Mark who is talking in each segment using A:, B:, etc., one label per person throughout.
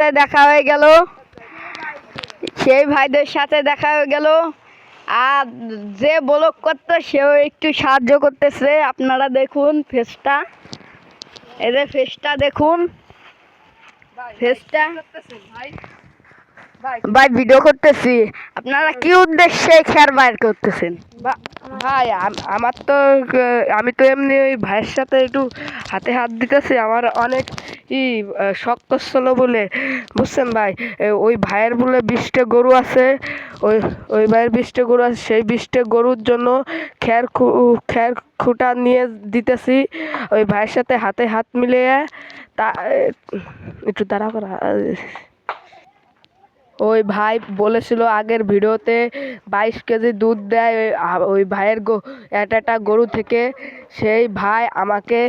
A: সাথে দেখা হয়ে গেল। সেই ভাইদের সাথে দেখা হয়ে গেল। আর যে ব্লক করতো, সেও একটু সাহায্য করতেছে। আপনারা দেখুন ফেসটা এদের ফেসটা দেখুন। ফেসটা ভাই ভিডিও করতেছি। আপনারা কি উদ্দেশ্যে খেয়ার বাইর করতেছেন?
B: ভাই, আম- আমার তো আমি তো এমনি ওই ভাইয়ের সাথে একটু হাতে হাত দিতেছি। আমার অনেক ই আহ, শখ করছিল বলে বুঝছেন ভাই? ওই ভাইয়ের বলে বিশটা গরু আছে ওই ওই ভাইয়ের বিশটা গরু আছে সেই বিশটা গরুর জন্য খ্যার খ্যার খুঁটা নিয়ে দিতেছি। ওই ভাইয়ের সাথে হাতে হাত মিলিয়ে তা একটু দাঁড়া করা ওই ভাই বলেছিল আগের ভিডিওতে বাইশ কেজি দুধ দেয় ওই ভাইয়ের গো একটা গরু থেকে সেই ভাই আমাকে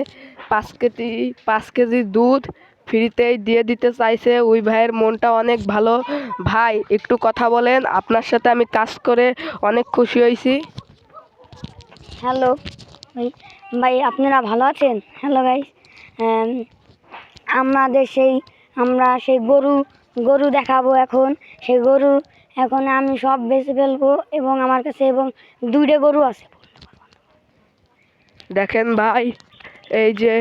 B: পাঁচ কেজি পাঁচ কেজি দুধ ফ্রিতেই দিয়ে দিতে চাইছে। ওই ভাইয়ের মনটা অনেক ভালো। ভাই একটু কথা বলেন। আপনার সাথে আমি কাজ করে অনেক খুশি হয়েছি।
C: হ্যালো ভাই ভাই আপনারা ভালো আছেন? হ্যালো গাইস আমাদের সেই আমরা সেই গরু গরু দেখাবো এখন। সেই গরু এখন আমি সব বেছে ফেলব এবং আমার কাছে এবং দুইটা গরু আছে।
B: দেখেন ভাই এই যে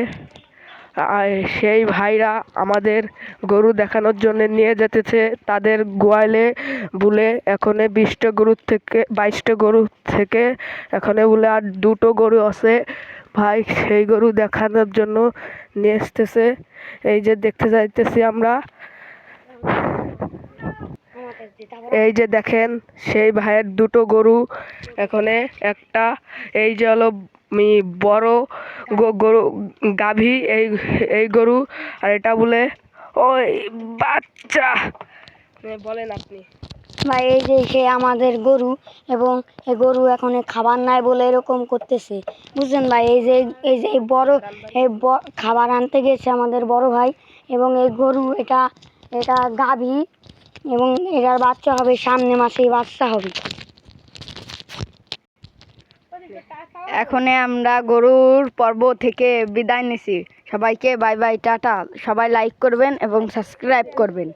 B: সেই ভাইরা আমাদের গরু দেখানোর জন্য নিয়ে যেতেছে। তাদের গোয়ালে বলে এখনে বিশটা গরুর থেকে, বাইশটা গরু থেকে এখানে বলে আর দুটো গরু আছে। ভাই, সেই গরু দেখানোর জন্য নিয়ে আসতেছে। এই যে দেখতে যাইতেছি আমরা। এই যে দেখেন, সেই ভাইয়ের দুটো গরু এখানে, একটা, এই যে হলো মি বড় গরু গাভী এই এই গরু আর এটা বলে ওই বাচ্চা। এ, বলেন আপনি।
C: ভাই এই যে সে আমাদের গরু এবং এই গরু এখন খাবার নাই বলে এরকম করতেছে। বুঝছেন ভাই এই যে এই যে বড় এই খাবার আনতে গেছে আমাদের বড় ভাই এবং এই গরু এটা এটা গাভী এবং এটার বাচ্চা হবে সামনে মাসেই বাচ্চা হবে।
A: এখনে আমরা গরুর পর্ব থেকে বিদায় নিছি। সবাইকে বাই বাই, টাটা। সবাই লাইক করবেন এবং সাবস্ক্রাইব করবেন।